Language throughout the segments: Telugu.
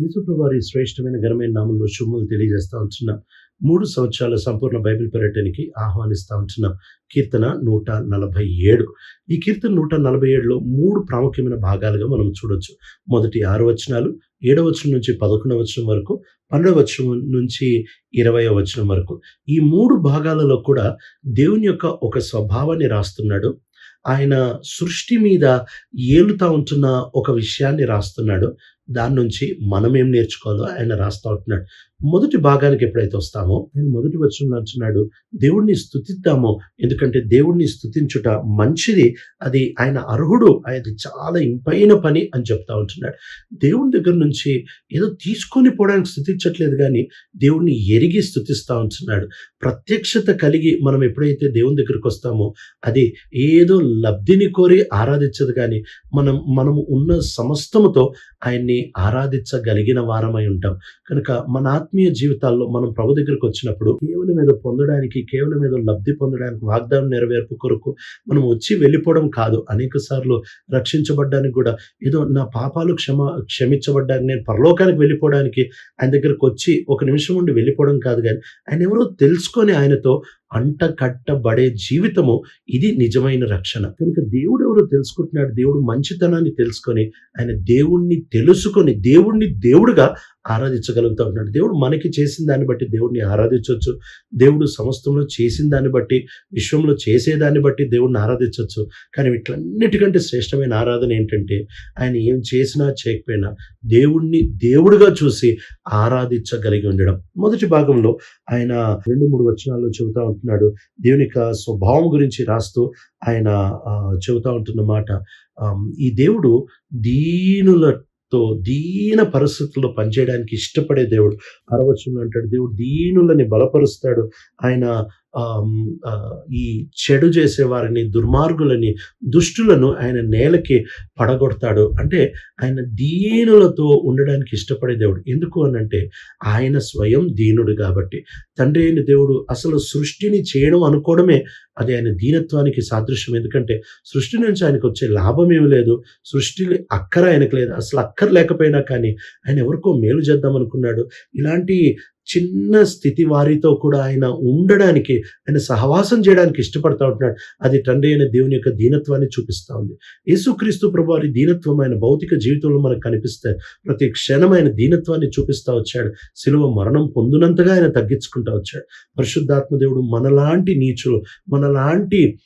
యేసుప్రభు శ్రేష్టమైన ఘనమైన నామంలో శుభములు తెలియజేస్తూ ఉంటున్నాం. మూడు సంవత్సరాల సంపూర్ణ బైబిల్ పర్యటనకి ఆహ్వానిస్తూ ఉంటున్నాం. కీర్తన నూట నలభై ఏడు ఈ కీర్తన నూట నలభై ఏడులో మూడు ప్రాముఖ్యమైన భాగాలుగా మనం చూడొచ్చు. మొదటి ఆరు వచనాలు ఏడవ వచనం నుంచి పదకొండవ వచనం వరకు పన్నెండవ వచనం నుంచి ఇరవై వచనం వరకు. ఈ మూడు భాగాలలో కూడా దేవుని యొక్క ఒక స్వభావాన్ని రాస్తున్నాడు. ఆయన సృష్టి మీద ఏలుతా ఉంటున్న ఒక విషయాన్ని రాస్తున్నాడు. దాని నుంచి మనం ఏం నేర్చుకోవాలో ఆయన రాస్తా ఉంటున్నాడు. మొదటి భాగానికి ఎప్పుడైతే వస్తామో నేను మొదటి వచ్చిన అంటున్నాడు దేవుణ్ణి స్థుతిద్దాము ఎందుకంటే దేవుణ్ణి స్థుతించుట మంచిది. అది ఆయన అర్హుడు అది చాలా ఇంపైన పని అని చెప్తా ఉంటున్నాడు. దేవుని దగ్గర నుంచి ఏదో తీసుకొని పోవడానికి స్థుతించట్లేదు కానీ దేవుణ్ణి ఎరిగి స్థుతిస్తూ ఉంటున్నాడు. ప్రత్యక్షత కలిగి మనం ఎప్పుడైతే దేవుని దగ్గరికి వస్తామో అది ఏదో లబ్ధిని కోరి ఆరాధించదు కానీ మనం మనము ఉన్న సమస్తముతో ఆయన్ని ఆరాధించగలిగిన వారమై ఉంటాం. కనుక మన ఆత్మీయ జీవితాల్లో మనం ప్రభు దగ్గరికి వచ్చినప్పుడు కేవలం ఏదో పొందడానికి కేవలం ఏదో లబ్ధి పొందడానికి వాగ్దానం నెరవేర్పు కొరకు మనం వచ్చి వెళ్ళిపోవడం కాదు. అనేక సార్లు రక్షించబడ్డానికి కూడా ఏదో నా పాపాలు క్షమ క్షమించబడ్డానికి నేను పరలోకానికి వెళ్ళిపోవడానికి ఆయన దగ్గరకు వచ్చి ఒక నిమిషం ఉండి వెళ్ళిపోవడం కాదు కానీ ఆయన ఎవరో తెలుసుకొని ఆయనతో అంట కట్టబడే జీవితము ఇది నిజమైన రక్షణ. కనుక దేవుడు ఎవరో తెలుసుకుంటున్నాడు. దేవుడు మంచితనాన్ని తెలుసుకొని ఆయన దేవుణ్ణి తెలుసుకొని దేవుణ్ణి దేవుడుగా ఆరాధించగలుగుతా ఉంటున్నాడు దేవుడు మనకి చేసిన దాన్ని బట్టి దేవుడిని ఆరాధించవచ్చు. దేవుడు సమస్తంలో చేసిన దాన్ని బట్టి విశ్వంలో చేసేదాన్ని బట్టి దేవుడిని ఆరాధించవచ్చు. కానీ వీటిలన్నిటికంటే శ్రేష్టమైన ఆరాధన ఏంటంటే ఆయన ఏం చేసినా చేయకపోయినా దేవుణ్ణి దేవుడుగా చూసి ఆరాధించగలిగి ఉండడం. మొదటి భాగంలో ఆయన రెండు మూడు వచనాల్లో చెబుతూ ఉంటున్నాడు. దేవుని యొక్క స్వభావం గురించి రాస్తూ ఆయన చెబుతూ ఉంటున్న మాట. ఈ దేవుడు దీనుల తో దీన పరిస్థితుల్లో పనిచేయడానికి ఇష్టపడే దేవుడు అరవచనం అంటాడు దేవుడు దీనులని బలపరుస్తాడు. ఆయన ఈ చెడు చేసే వారిని దుర్మార్గులని దుష్టులను ఆయన నేలకి పడగొడతాడు. అంటే ఆయన దీనులతో ఉండడానికి ఇష్టపడే దేవుడు. ఎందుకు అనంటే ఆయన స్వయం దీనుడు కాబట్టి. తండ్రి అయిన దేవుడు అసలు సృష్టిని చేయడం అనుకోవడమే అది ఆయన దీనత్వానికి సాదృశ్యం. ఎందుకంటే సృష్టి నుంచి ఆయనకు వచ్చే లాభం ఏమి లేదు. సృష్టి అక్కర ఆయనకు లేదు. అసలు అక్కర లేకపోయినా కానీ ఆయన ఎవరికో మేలు చేద్దాం అనుకున్నాడు. ఇలాంటి చిన్న స్థితి వారితో కూడా ఆయన ఉండడానికి ఆయన సహవాసం చేయడానికి ఇష్టపడతా ఉంటున్నాడు. అది తండ్రి అయిన దేవుని యొక్క దీనత్వాన్ని చూపిస్తూ ఉంది. యేసుక్రీస్తు ప్రభు వారి దీనత్వం ఆయన భౌతిక జీవితంలో మనకు కనిపిస్తే ప్రతి క్షణమైన దీనత్వాన్ని చూపిస్తూ వచ్చాడు. సిలువ మరణం పొందినంతగా ఆయన తగ్గించుకుంటూ వచ్చాడు. పరిశుద్ధాత్మ దేవుడు మనలాంటి నీచులు మనలాంటి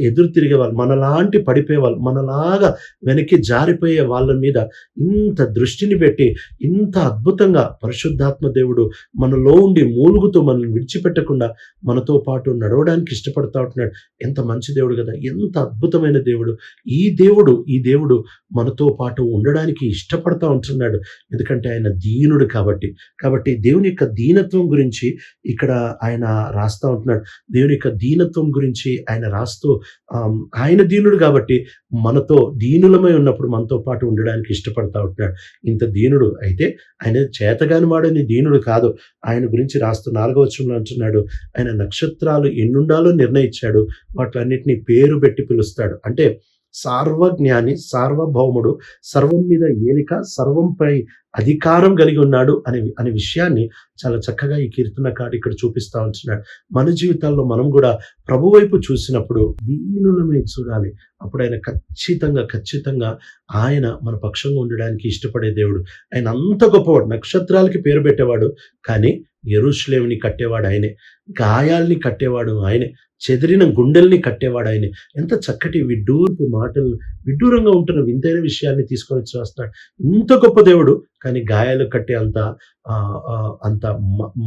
ఎదురు తిరిగే వాళ్ళు మనలాంటి పడిపోయే వాళ్ళు మనలాగా వెనక్కి జారిపోయే వాళ్ళ మీద ఇంత దృష్టిని పెట్టి ఇంత అద్భుతంగా పరిశుద్ధాత్మ దేవుడు మనలో ఉండి మూలుగుతూ మనల్ని విడిచిపెట్టకుండా మనతో పాటు నడవడానికి ఇష్టపడతా ఉంటున్నాడు. ఎంత మంచి దేవుడు కదా ఎంత అద్భుతమైన దేవుడు. ఈ దేవుడు ఈ దేవుడు మనతో పాటు ఉండడానికి ఇష్టపడతా ఉంటున్నాడు. ఎందుకంటే ఆయన దీనుడు కాబట్టి. కాబట్టి దేవుని యొక్క దీనత్వం గురించి ఇక్కడ ఆయన రాస్తా ఉంటున్నాడు. దేవుని యొక్క దీనత్వం గురించి ఆయన రాస్తా ఆయన దీనుడు కాబట్టి మనతో దీనులమై ఉన్నప్పుడు మనతో పాటు ఉండడానికి ఇష్టపడతా ఉంటున్నాడు. ఇంత దీనుడు అయితే ఆయన చేతగాని వాడని దీనుడు కాదు. ఆయన గురించి రాస్తూ నాలుగవ వచనంలో అంటున్నాడు ఆయన నక్షత్రాలు ఎన్నుండాలో నిర్ణయించాడు. వాటిలన్నిటినీ పేరు పెట్టి పిలుస్తాడు. అంటే సార్వజ్ఞాని సార్వభౌముడు సర్వం మీద ఏలిక సర్వంపై అధికారం కలిగి ఉన్నాడు అనే అనే విషయాన్ని చాలా చక్కగా ఈ కీర్తనకాడు ఇక్కడ చూపిస్తా ఉంటున్నాడు మన జీవితాల్లో మనం కూడా ప్రభు వైపు చూసినప్పుడు దీనులమే చూడాలి. అప్పుడు ఆయన ఖచ్చితంగా ఖచ్చితంగా ఆయన మన పక్షంగా ఉండడానికి ఇష్టపడే దేవుడు. ఆయన అంత గొప్పవాడు. నక్షత్రాలకి పేరు పెట్టేవాడు కానీ ఎరుశ్లేమిని కట్టేవాడు ఆయనే. గాయాల్ని కట్టేవాడు ఆయనే. చెదిరిన గుండెల్ని కట్టేవాడు ఆయన ఎంత చక్కటి విడ్డూరపు మాటలు విడ్డూరంగా ఉంటున్న వింతైన విషయాన్ని తీసుకొని వచ్చి ఇంత గొప్ప దేవుడు కానీ గాయాలు కట్టే అంత అంత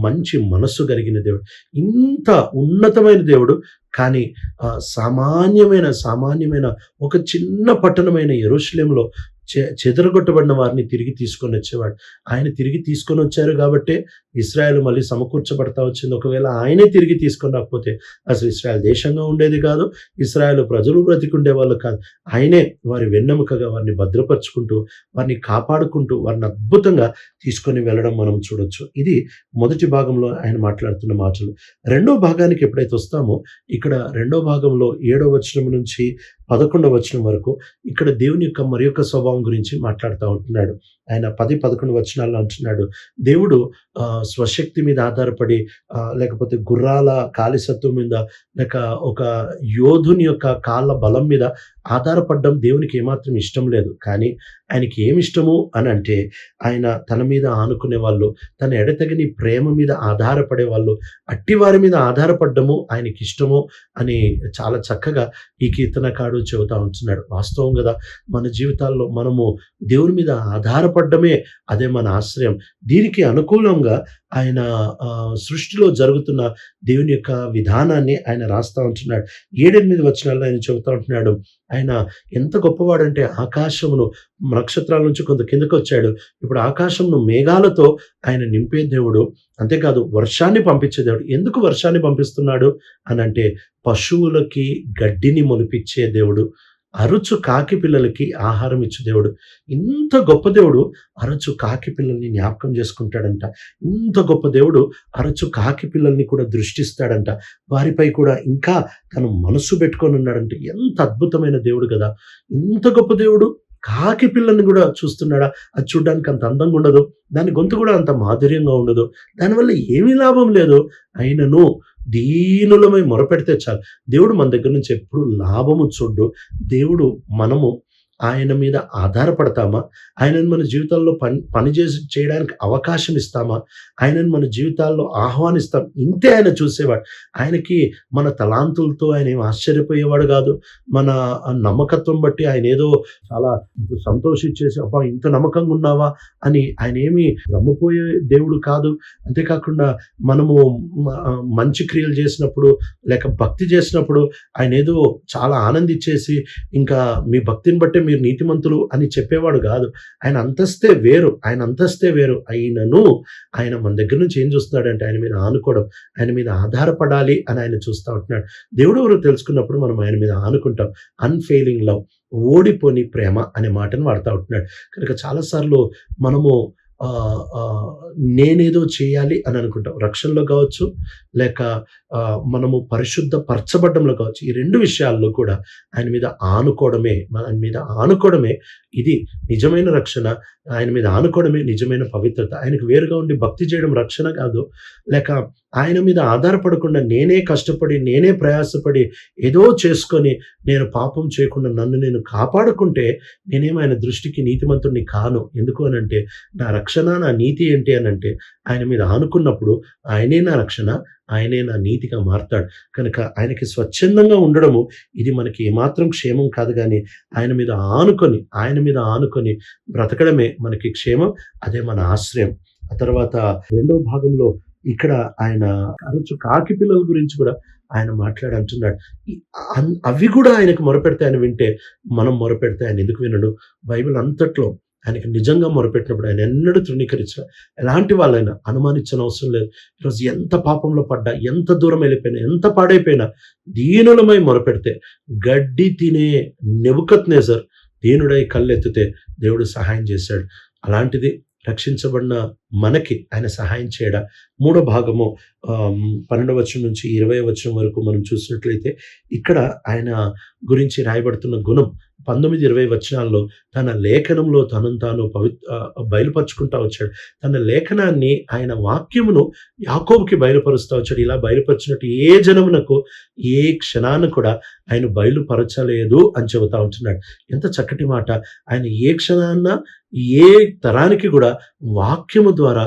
మంచి మనస్సు కలిగిన దేవుడు. ఇంత ఉన్నతమైన దేవుడు కానీ సామాన్యమైన సామాన్యమైన ఒక చిన్న పట్టణమైన ఎరుశ్లేంలో చెదరగొట్టబడిన వారిని తిరిగి తీసుకొని వచ్చేవాడు. ఆయన తిరిగి తీసుకొని వచ్చారు కాబట్టే ఇస్రాయల్ మళ్ళీ సమకూర్చబడతా వచ్చింది. ఒకవేళ ఆయనే తిరిగి తీసుకొని రాకపోతే అసలు ఇస్రాయల్ దేశంగా ఉండేది కాదు. ఇస్రాయల్ ప్రజలు బ్రతికుండే వాళ్ళు కాదు. ఆయనే వారి వెన్నెముకగా వారిని భద్రపరుచుకుంటూ వారిని కాపాడుకుంటూ వారిని అద్భుతంగా తీసుకొని వెళ్ళడం మనం చూడొచ్చు. ఇది మొదటి భాగంలో ఆయన మాట్లాడుతున్న మాటలు. రెండో భాగానికి ఎప్పుడైతే వస్తామో ఇక్కడ రెండో భాగంలో ఏడో వచనం నుంచి పదకొండవ వచనం వరకు ఇక్కడ దేవుని యొక్క మరి యొక్క స్వభావం గురించి మాట్లాడుతూ ఉంటున్నాడు. ఆయన పది పదకొండు వచనాల్లో అంటున్నాడు. దేవుడు స్వశక్తి మీద ఆధారపడి లేకపోతే గుర్రాల కాలిసత్వం మీద లేక ఒక యోధుని యొక్క కాళ్ళ బలం మీద ఆధారపడడం దేవునికి ఏమాత్రం ఇష్టం లేదు. కానీ ఆయనకి ఏమి ఇష్టము అని అంటే ఆయన తన మీద ఆనుకునే వాళ్ళు తన ఎడతగని ప్రేమ మీద ఆధారపడే వాళ్ళు అట్టి వారి మీద ఆధారపడ్డము ఆయనకి ఇష్టము అని చాలా చక్కగా ఈ ఉంటున్నాడు చెబుతా ఉంటున్నాడు. వాస్తవం కదా మన జీవితాల్లో మనము దేవుని మీద ఆధారపడ్డమే అదే మన ఆశ్రయం. దీనికి అనుకూలంగా ఆయన సృష్టిలో జరుగుతున్న దేవుని యొక్క విధానాన్ని ఆయన రాస్తా ఉంటున్నాడు. ఏడెనిమిది వచనాల్లో ఆయన చెబుతా ఉంటున్నాడు ఆయన ఎంత గొప్పవాడంటే ఆకాశమును నక్షత్రాల నుంచి కొంత కిందకు వచ్చాడు. ఇప్పుడు ఆకాశంను మేఘాలతో ఆయన నింపే దేవుడు. అంతేకాదు వర్షాన్ని పంపించే దేవుడు. ఎందుకు వర్షాన్ని పంపిస్తున్నాడు? అని అంటే పశువులకి గడ్డిని మొలిపించే దేవుడు. అరుచు కాకి పిల్లలకి ఆహారం ఇచ్చు దేవుడు. ఇంత గొప్ప దేవుడు అరచు కాకి పిల్లల్ని జ్ఞాపకం చేసుకుంటాడంట. ఇంత గొప్ప దేవుడు అరచు కాకి పిల్లల్ని కూడా దృష్టిస్తాడంట. వారిపై కూడా ఇంకా తను మనసు పెట్టుకొని ఉన్నాడంటే ఎంత అద్భుతమైన దేవుడు కదా. ఇంత గొప్ప దేవుడు కాకి పిల్లని కూడా చూస్తున్నాడా? అది చూడడానికి అంత అందంగా ఉండదు. దాని గొంతు కూడా అంత మాధుర్యంగా ఉండదు. దానివల్ల ఏమీ లాభం లేదు. అయినను దీనులమై మొరపెడితే చాలు. దేవుడు మన దగ్గర నుంచి ఎప్పుడు లాభము చూడ్డు. దేవుడు మనము ఆయన మీద ఆధారపడతామా? ఆయనను మన జీవితాల్లో పని పని చేసి చేయడానికి అవకాశం ఇస్తామా? ఆయనను మన జీవితాల్లో ఆహ్వానిస్తాం. ఇంతే ఆయన చూసేవాడు. ఆయనకి మన తలాంతులతో ఆయన ఏం ఆశ్చర్యపోయేవాడు కాదు. మన నమ్మకత్వం బట్టి ఆయన ఏదో చాలా సంతోషించేసి అబ్బా ఇంత నమ్మకంగా ఉన్నావా? అని ఆయన ఏమి రమ్మపోయే దేవుడు కాదు. అంతేకాకుండా మనము మంచి క్రియలు చేసినప్పుడు లేక భక్తి చేసినప్పుడు ఆయన ఏదో చాలా ఆనందించేసి ఇంకా మీ భక్తిని బట్టి మీరు నీతిమంతులు అని చెప్పేవాడు కాదు. ఆయన అంతస్తే వేరు ఆయన అంతస్తే వేరు అయినను ఆయన మన దగ్గర నుంచి ఏం చూస్తున్నాడంటే ఆయన మీద ఆనుకోవడం ఆయన మీద ఆధారపడాలి అని ఆయన చూస్తూ ఉంటున్నాడు. దేవుడు ఎవరు తెలుసుకున్నప్పుడు మనం ఆయన మీద ఆనుకుంటాం. అన్ఫెయిలింగ్ లవ్ ఓడిపోని ప్రేమ అనే మాటను వాడుతూ ఉంటున్నాడు. కనుక చాలాసార్లు మనము నేనేదో చేయాలి అని అనుకుంటాం. రక్షణలో కావచ్చు లేక మనము పరిశుద్ధ పరచబడ్డంలో కావచ్చు ఈ రెండు విషయాల్లో కూడా ఆయన మీద ఆనుకోవడమే ఆయన మీద ఆనుకోవడమే ఇది నిజమైన రక్షణ ఆయన మీద ఆనుకోవడమే నిజమైన పవిత్రత. ఆయనకు వేరుగా ఉండి భక్తి చేయడం రక్షణ కాదు లేక ఆయన మీద ఆధారపడకుండా నేనే కష్టపడి నేనే ప్రయాసపడి ఏదో చేసుకొని నేను పాపం చేయకుండా నన్ను నేను కాపాడుకుంటే నేనేం ఆయన దృష్టికి నీతిమంతుడిని కాను. ఎందుకు అనంటే నా రక్షణ నా నీతి ఏంటి అనంటే ఆయన మీద ఆనుకున్నప్పుడు ఆయనే నా రక్షణ ఆయనే నా నీతిగా మారుతాడు. కనుక ఆయనకి స్వచ్ఛందంగా ఉండడము ఇది మనకి ఏమాత్రం క్షేమం కాదు కానీ ఆయన మీద ఆనుకొని ఆయన మీద ఆనుకొని బ్రతకడమే మనకి క్షేమం అదే మన ఆశ్రయం. ఆ తర్వాత రెండో భాగంలో ఇక్కడ ఆయన అరచు కాకి పిల్లల గురించి కూడా ఆయన మాట్లాడి అంటున్నాడు అన్- అవి కూడా ఆయనకు మొరపెడితే ఆయన వింటే మనం మొరపెడితే ఆయన ఎందుకు వినడు? బైబిల్ అంతట్లో ఆయనకి నిజంగా మొరపెట్టినప్పుడు ఆయన ఎన్నడూ తృణీకరించిన ఎలాంటి వాళ్ళైనా అనుమానించిన అవసరం లేదు. ఈరోజు ఎంత పాపంలో పడ్డా ఎంత దూరం వెళ్ళిపోయినా ఎంత పాడైపోయినా దీనులమై మొరపెడితే గడ్డి తినే నెబుకత్ నేజర్ దీనుడై కళ్ళెత్తితే దేవుడు సహాయం చేశాడు. అలాంటిది రక్షించబడిన మనకి ఆయన సహాయం చేయడా? మూడో భాగము పన్నెండవ వచ్చం నుంచి ఇరవై వచ్చం వరకు మనం చూసినట్లయితే ఇక్కడ ఆయన గురించి రాయబడుతున్న గుణం పంతొమ్మిది ఇరవై వచనాల్లో తన లేఖనంలో తనను తాను పవి బయలుపరుచుకుంటా వచ్చాడు. తన లేఖనాన్ని ఆయన వాక్యమును యాకోబుకి బయలుపరుస్తూ వచ్చాడు. ఇలా బయలుపరిచినట్టు ఏ జనమునకు ఏ క్షణాన్ని కూడా ఆయన బయలుపరచలేదు అని చెబుతా ఉంటున్నాడు. ఎంత చక్కటి మాట. ఆయన ఏ క్షణాన్న ఏ తరానికి కూడా వాక్యము ద్వారా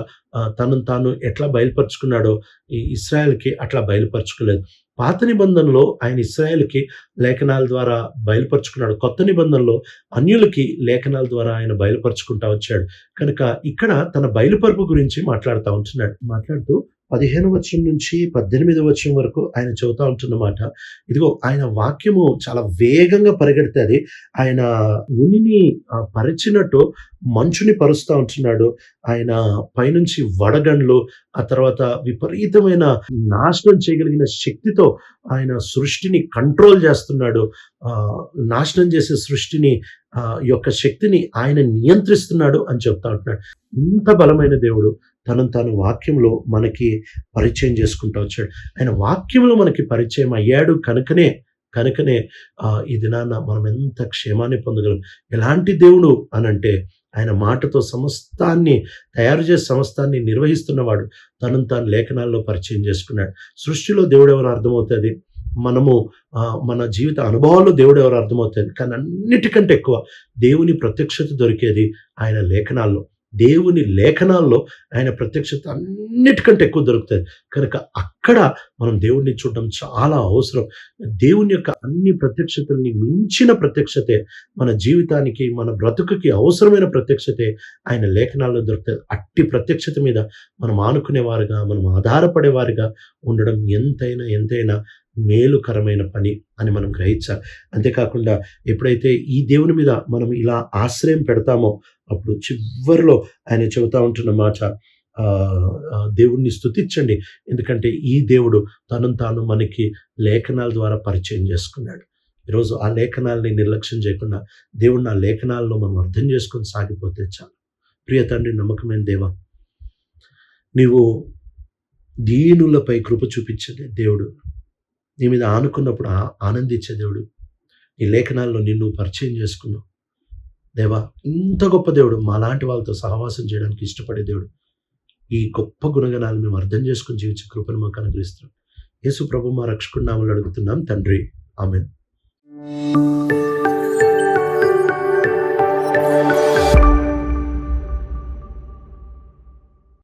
తనను తాను ఎట్లా బయలుపరుచుకున్నాడో ఈ ఇస్రాయల్కి అట్లా బయలుపరచుకోలేదు. పాత నిబంధనలో ఆయన ఇస్రాయేల్కి లేఖనాల ద్వారా బయలుపరుచుకున్నాడు. కొత్త నిబంధనలో అన్యులకి లేఖనాల ద్వారా ఆయన బయలుపరుచుకుంటా వచ్చాడు. కనుక ఇక్కడ తన బయలుపరుపు గురించి మాట్లాడుతూ ఉంటున్నాడు. మాట్లాడుతూ పదిహేను వచనం నుంచి పద్దెనిమిది వచనం వరకు ఆయన చెబుతా ఉంటున్నమాట. ఇదిగో ఆయన వాక్యము చాలా వేగంగా పరిగెడుతుంది. ఆయన ఉనిని పరిచినట్టు మంచుని పరుస్తూ ఉంటున్నాడు. ఆయన పైనుంచి వడగండ్లు ఆ తర్వాత విపరీతమైన నాశనం చేయగలిగిన శక్తితో ఆయన సృష్టిని కంట్రోల్ చేస్తున్నాడు. నాశనం చేసే సృష్టిని యొక్క శక్తిని ఆయన నియంత్రిస్తున్నాడు అని చెప్తా ఉంటున్నాడు. ఇంత బలమైన దేవుడు. తను తాను వాక్యంలో మనకి పరిచయం చేసుకుంటూ వచ్చాడు. ఆయన వాక్యంలో మనకి పరిచయం అయ్యాడు కనుకనే కనుకనే ఈ దినాన మనం ఎంత క్షేమాన్ని పొందగలం. ఎలాంటి దేవుడు అనంటే ఆయన మాటతో సమస్తాన్ని తయారు చేసే సమస్తాన్ని నిర్వహిస్తున్నవాడు తనను తాను లేఖనాల్లో పరిచయం చేసుకున్నాడు. సృష్టిలో దేవుడు ఎవరు అర్థమవుతుంది? మనము మన జీవిత అనుభవాల్లో దేవుడు ఎవరు అర్థమవుతుంది కానీ అన్నిటికంటే ఎక్కువ దేవుని ప్రత్యక్షత దొరికేది ఆయన లేఖనాల్లో. దేవుని లేఖనాల్లో ఆయన ప్రత్యక్షత అన్నిటికంటే ఎక్కువ దొరుకుతుంది కనుక అక్కడ మనం దేవుడిని చూడడం చాలా అవసరం. దేవుని యొక్క అన్ని ప్రత్యక్షతల్ని మించిన ప్రత్యక్షతే మన జీవితానికి మన బ్రతుకుకి అవసరమైన ప్రత్యక్షతే ఆయన లేఖనాల్లో దొరుకుతుంది అట్టి ప్రత్యక్షత మీద మనం ఆనుకునేవారుగా మనం ఆధారపడేవారుగా ఉండడం ఎంతైనా ఎంతైనా మేలుకరమైన పని అని మనం గ్రహించాలి. అంతేకాకుండా ఎప్పుడైతే ఈ దేవుని మీద మనం ఇలా ఆశ్రయం పెడతామో అప్పుడు చివరిలో ఆయన చెబుతా ఉంటున్న మాట దేవుణ్ణి స్థుతించండి ఎందుకంటే ఈ దేవుడు తనను తాను మనకి లేఖనాల ద్వారా పరిచయం చేసుకున్నాడు. ఈరోజు ఆ లేఖనాలని నిర్లక్ష్యం చేయకుండా దేవుడిని ఆ లేఖనాల్లో మనం అర్థం చేసుకొని సాగిపోతే చాలు. ప్రియ తండ్రి నమ్మకమైన దేవ నీవు దీనులపై కృప చూపించే దేవుడు. నీ మీద ఆనుకున్నప్పుడు ఆ- ఆనందించే దేవుడు. నీ లేఖనాల్లో నిన్ను పరిచయం చేసుకున్నావు. దేవా ఇంత గొప్ప దేవుడు మాలాంటి వాళ్ళతో సహవాసం చేయడానికి ఇష్టపడే దేవుడు. ఈ గొప్ప గుణగణాలు మేము అర్థం చేసుకుని జీవించే కృపను మాకు అనుగ్రహిస్తున్నాం. యేసు ప్రభు మా రక్షకుడు నామలు అడుగుతున్నాం. తండ్రి ఆమెన్.